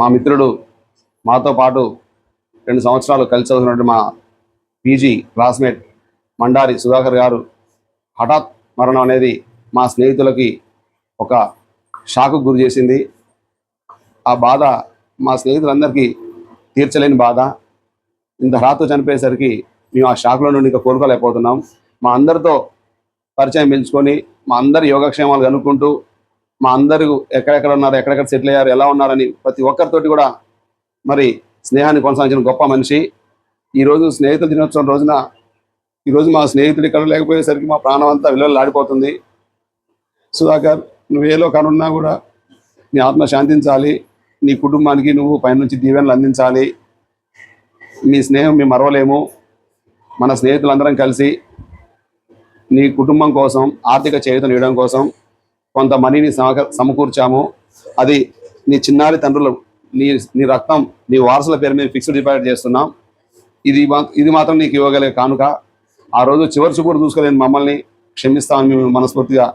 మా మిత్రుడు మాతో పాటు రెండు సంవత్సరాలు కలిసి చదువుతున్నటువంటి మా పీజీ క్లాస్మేట్ మండారి సుధాకర్ గారు హఠాత్ మరణం అనేది మా స్నేహితులకి ఒక షాకు గురి చేసింది. ఆ బాధ మా స్నేహితులందరికీ తీర్చలేని బాధ. ఇంత రాత్రి చనిపోయేసరికి మేము ఆ షాక్లో నుండి ఇంకా కోలుకోలేకపోతున్నాం. మా అందరితో పరిచయం పెంచుకొని మా అందరి యోగక్షేమాలు కనుక్కుంటూ మా అందరూ ఎక్కడెక్కడ ఉన్నారు ఎక్కడెక్కడ సెటిల్ అయ్యారు ఎలా ఉన్నారని ప్రతి ఒక్కరితోటి కూడా మరి స్నేహాన్ని కొనసాగించిన గొప్ప మనిషి. ఈరోజు స్నేహితుల దినోత్సవం రోజున ఈరోజు మా స్నేహితుడు ఇక్కడ లేకపోయేసరికి మా ప్రాణం అంతా విలువలాడిపోతుంది సుధాకర్ నువ్వు ఏలో కనున్నా కూడా నీ ఆత్మ శాంతించాలి. నీ కుటుంబానికి నువ్వు పైనుంచి దీవెనలు అందించాలి. మీ స్నేహం మేము మరవలేము. మన స్నేహితులందరం కలిసి నీ కుటుంబం కోసం ఆర్థిక చేయూతనివ్వడం కోసం కొంత మనీని సమక సమకూర్చాము. అది నీ చిన్నారి తండ్రులు నీ నీ రక్తం నీ వారసుల పేరు మీద ఫిక్స్డ్ డిపాజిట్ చేస్తున్నాం. ఇది ఇది మాత్రం నీకు ఇవ్వగలిగే కానుక. ఆ రోజు చివరి చూపుడు చూసుకోలేని మమ్మల్ని క్షమిస్తామని మేము మనస్ఫూర్తిగా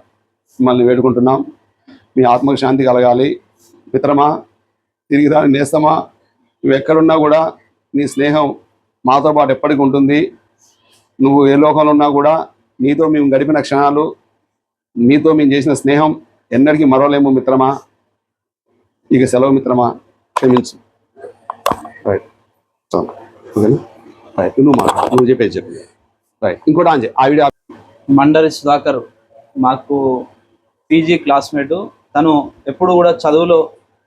మిమ్మల్ని వేడుకుంటున్నాం. మీ ఆత్మకు శాంతి కలగాలి. మిత్రమా తిరిగి రాని నేస్తమా నువ్వు ఎక్కడున్నా కూడా నీ స్నేహం మాతో పాటు ఎప్పటికి ఉంటుంది. నువ్వు ఏ లోకంలో ఉన్నా కూడా నీతో మేము గడిపిన క్షణాలు నీతో మేము చేసిన స్నేహం ఎన్నటికీ మరవలేము మిత్రమా? ఇక సెలవు మిత్రమా? క్షమించు. రైట్ చాలు ఓకేనా రైట్ నువ్వు మాట నువ్వు చెప్పేది చెప్పు. రైట్ ఇంకోటి ఆన్ చేయి ఆ వీడియో మండలి సుధాకర్ మాకు పీజీ క్లాస్మేట్. తను ఎప్పుడు కూడా చదువులో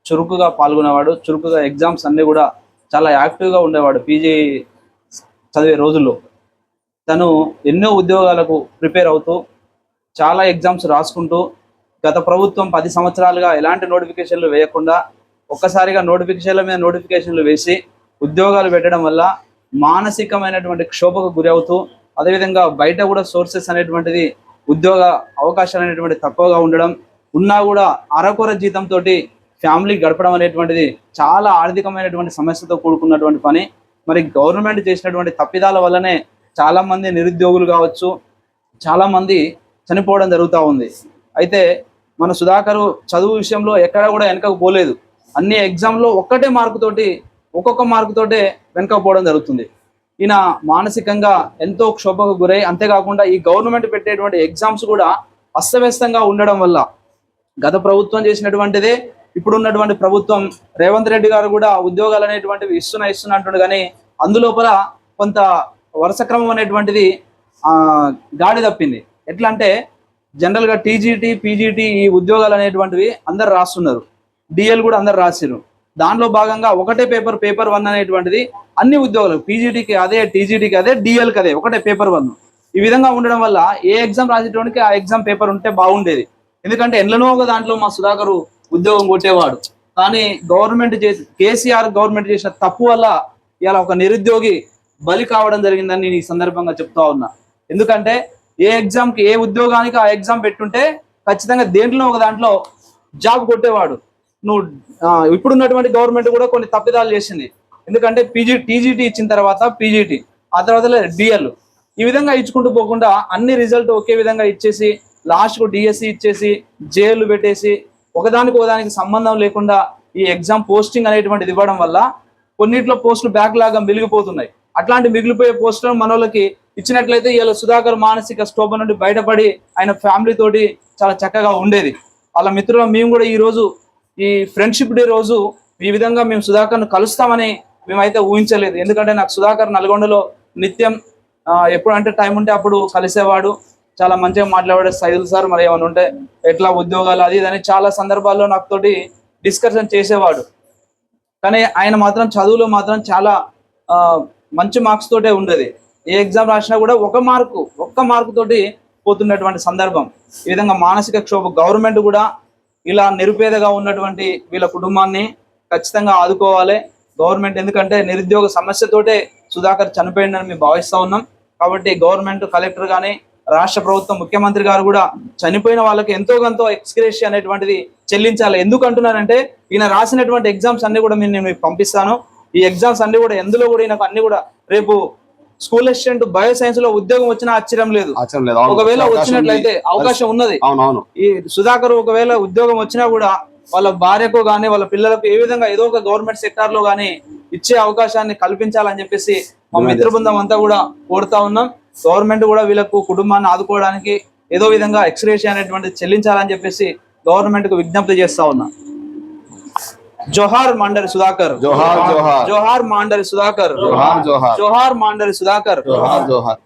చురుకుగా పాల్గొనేవాడు. చురుకుగా ఎగ్జామ్స్ అన్నీ కూడా చాలా యాక్టివ్గా ఉండేవాడు పీజీ చదివే రోజుల్లో. తను ఎన్నో ఉద్యోగాలకు ప్రిపేర్ అవుతూ చాలా ఎగ్జామ్స్ రాసుకుంటూ గత ప్రభుత్వం పది సంవత్సరాలుగా ఎలాంటి నోటిఫికేషన్లు వేయకుండా ఒక్కసారిగా నోటిఫికేషన్ల మీద నోటిఫికేషన్లు వేసి ఉద్యోగాలు పెట్టడం వల్ల మానసికమైనటువంటి క్షోభకు గురి అవుతూ అదేవిధంగా బయట కూడా సోర్సెస్ అనేటువంటిది ఉద్యోగ అవకాశాలు అనేటువంటి తక్కువగా ఉండడం ఉన్నా కూడా అరకొర జీతంతో ఫ్యామిలీ గడపడం అనేటువంటిది చాలా ఆర్థికమైనటువంటి సమస్యతో కూడుకున్నటువంటి పని. మరి గవర్నమెంట్ చేసినటువంటి తప్పిదాల వల్లనే చాలామంది నిరుద్యోగులు కావచ్చు చాలామంది చనిపోవడం జరుగుతూ ఉంది. అయితే మన సుధాకరు చదువు విషయంలో ఎక్కడ కూడా వెనకకు పోలేదు. అన్ని ఎగ్జామ్లో ఒక్కటే మార్కుతోటి ఒక్కొక్క మార్కుతోటే వెనకకు పోవడం జరుగుతుంది. ఈయన మానసికంగా ఎంతో క్షోభకు గురై అంతేకాకుండా ఈ గవర్నమెంట్ పెట్టేటువంటి ఎగ్జామ్స్ కూడా అస్తవ్యస్తంగా ఉండడం వల్ల గత ప్రభుత్వం చేసినటువంటిదే ఇప్పుడున్నటువంటి ప్రభుత్వం రేవంత్ రెడ్డి గారు కూడా ఉద్యోగాలు అనేటువంటివి ఇస్తున్నా ఇస్తున్నా అంటుండు కానీ అందులోపల కొంత వరుస క్రమం అనేటువంటిది గాడి తప్పింది. ఎట్లా అంటే జనరల్గా టీజీటీ పీజీటీ ఈ ఉద్యోగాలు అనేటువంటివి అందరు రాస్తున్నారు. డిఎల్ కూడా అందరు రాసిరు దానిలో భాగంగా ఒకటే పేపర్ పేపర్ వన్ అనేటువంటిది అన్ని ఉద్యోగాలు పీజీటీకి అదే టీజీటీకి అదే డిఎల్కి అదే ఒకటే పేపర్ వన్. ఈ విధంగా ఉండడం వల్ల ఏ ఎగ్జామ్ రాసేటోనికి ఆ ఎగ్జామ్ పేపర్ ఉంటే బాగుండేది. ఎందుకంటే ఎన్నో ఒక దాంట్లో మా సుధాకరు ఉద్యోగం కొట్టేవాడు. కానీ గవర్నమెంట్ చేసి కేసీఆర్ గవర్నమెంట్ చేసిన తప్పు వల్ల ఇలా ఒక నిరుద్యోగి బలి కావడం జరిగిందని నేను ఈ సందర్భంగా చెప్తా ఉన్నా. ఎందుకంటే ఏ ఎగ్జామ్కి ఏ ఉద్యోగానికి ఆ ఎగ్జామ్ పెట్టుంటే ఖచ్చితంగా దేంట్లో ఒక దాంట్లో జాబ్ కొట్టేవాడు. నువ్వు ఇప్పుడున్నటువంటి గవర్నమెంట్ కూడా కొన్ని తప్పిదాలు చేసింది. ఎందుకంటే పీజీ టీజీటీ ఇచ్చిన తర్వాత పీజీటీ ఆ తర్వాత డిఎల్ ఈ విధంగా ఇచ్చుకుంటూ పోకుండా అన్ని రిజల్ట్ ఒకే విధంగా ఇచ్చేసి లాస్ట్కు డిఎస్సి ఇచ్చేసి జేలు పెట్టేసి ఒకదానికి ఒకదానికి సంబంధం లేకుండా ఈ ఎగ్జామ్ పోస్టింగ్ అనేటువంటిది ఇవ్వడం వల్ల కొన్నిట్లో పోస్టులు బ్యాక్ లాగా మిగిలిపోతున్నాయి. అట్లాంటి మిగిలిపోయే పోస్టులను మనోళ్ళకి ఇచ్చినట్లయితే ఇలా సుధాకర్ మానసిక స్తోభ నుండి బయటపడి ఆయన ఫ్యామిలీతోటి చాలా చక్కగా ఉండేది. వాళ్ళ మిత్రులు మేము కూడా ఈరోజు ఈ ఫ్రెండ్షిప్ డే రోజు ఈ విధంగా మేము సుధాకర్ను కలుస్తామని మేమైతే ఊహించలేదు. ఎందుకంటే నాకు సుధాకర్ నల్గొండలో నిత్యం ఎప్పుడంటే టైం ఉంటే అప్పుడు కలిసేవాడు. చాలా మంచిగా మాట్లాడే సైదులు సార్ మరి ఏమైనా ఉంటే ఎట్లా ఉద్యోగాలు అది ఇది అని చాలా సందర్భాల్లో నాతోటి డిస్కషన్ చేసేవాడు. కానీ ఆయన మాత్రం చదువులో మాత్రం చాలా మంచి మార్క్స్ తోటే ఉండేది. ఏ ఎగ్జామ్ రాసినా కూడా ఒక మార్కు ఒక్క మార్కు తోటి పోతున్నటువంటి సందర్భం. ఈ విధంగా మానసిక క్షోభ గవర్నమెంట్ కూడా ఇలా నిరుపేదగా ఉన్నటువంటి వీళ్ళ కుటుంబాన్ని ఖచ్చితంగా ఆదుకోవాలి. గవర్నమెంట్ ఎందుకంటే నిరుద్యోగ సమస్యతోటే సుధాకర్ చనిపోయిందని మేము భావిస్తూ ఉన్నాం. కాబట్టి గవర్నమెంట్ కలెక్టర్ కానీ రాష్ట్ర ప్రభుత్వం ముఖ్యమంత్రి గారు కూడా చనిపోయిన వాళ్ళకి ఎంతో కొంత ఎక్స్క్రేషి అనేటువంటిది చెల్లించాలి. ఎందుకు అంటున్నానంటే ఈయన రాసినటువంటి ఎగ్జామ్స్ అన్ని కూడా నేను మీకు పంపిస్తాను. ఈ ఎగ్జామ్స్ అన్ని కూడా ఎందులో కూడా ఈయనకు అన్ని కూడా రేపు స్కూల్ అసిస్టెంట్ బయో సైన్స్లో ఉద్యోగం వచ్చినా ఆశ్చర్యం లేదు. ఆశ్చర్యం లేదు. ఒకవేళ వచ్చినట్లయితే. అవకాశం ఉన్నది. అవును అవును ఈ సుధాకర్ ఒకవేళ ఉద్యోగం వచ్చినా కూడా వాళ్ళ భార్యకు కానీ వాళ్ళ పిల్లలకు ఏ విధంగా ఏదో ఒక గవర్నమెంట్ సెక్టార్లో కానీ ఇచ్చే అవకాశాన్ని కల్పించాలని చెప్పేసి మా మిత్ర బృందం అంతా కూడా కోరుతా ఉన్నాం. గవర్నమెంట్ కూడా వీళ్ళకు కుటుంబాన్ని ఆదుకోవడానికి ఏదో విధంగా ఎక్స్రేషియా అనేటువంటి చెల్లించాలని చెప్పేసి గవర్నమెంట్కు విజ్ఞప్తి చేస్తా ఉన్నా. जोहार मांडर सुधाकर। जोहार जोहार। जोहार मांडर सुधाकर। जोहार जोहार। जोहार मांडर सुधाकर। जोहार जोहार।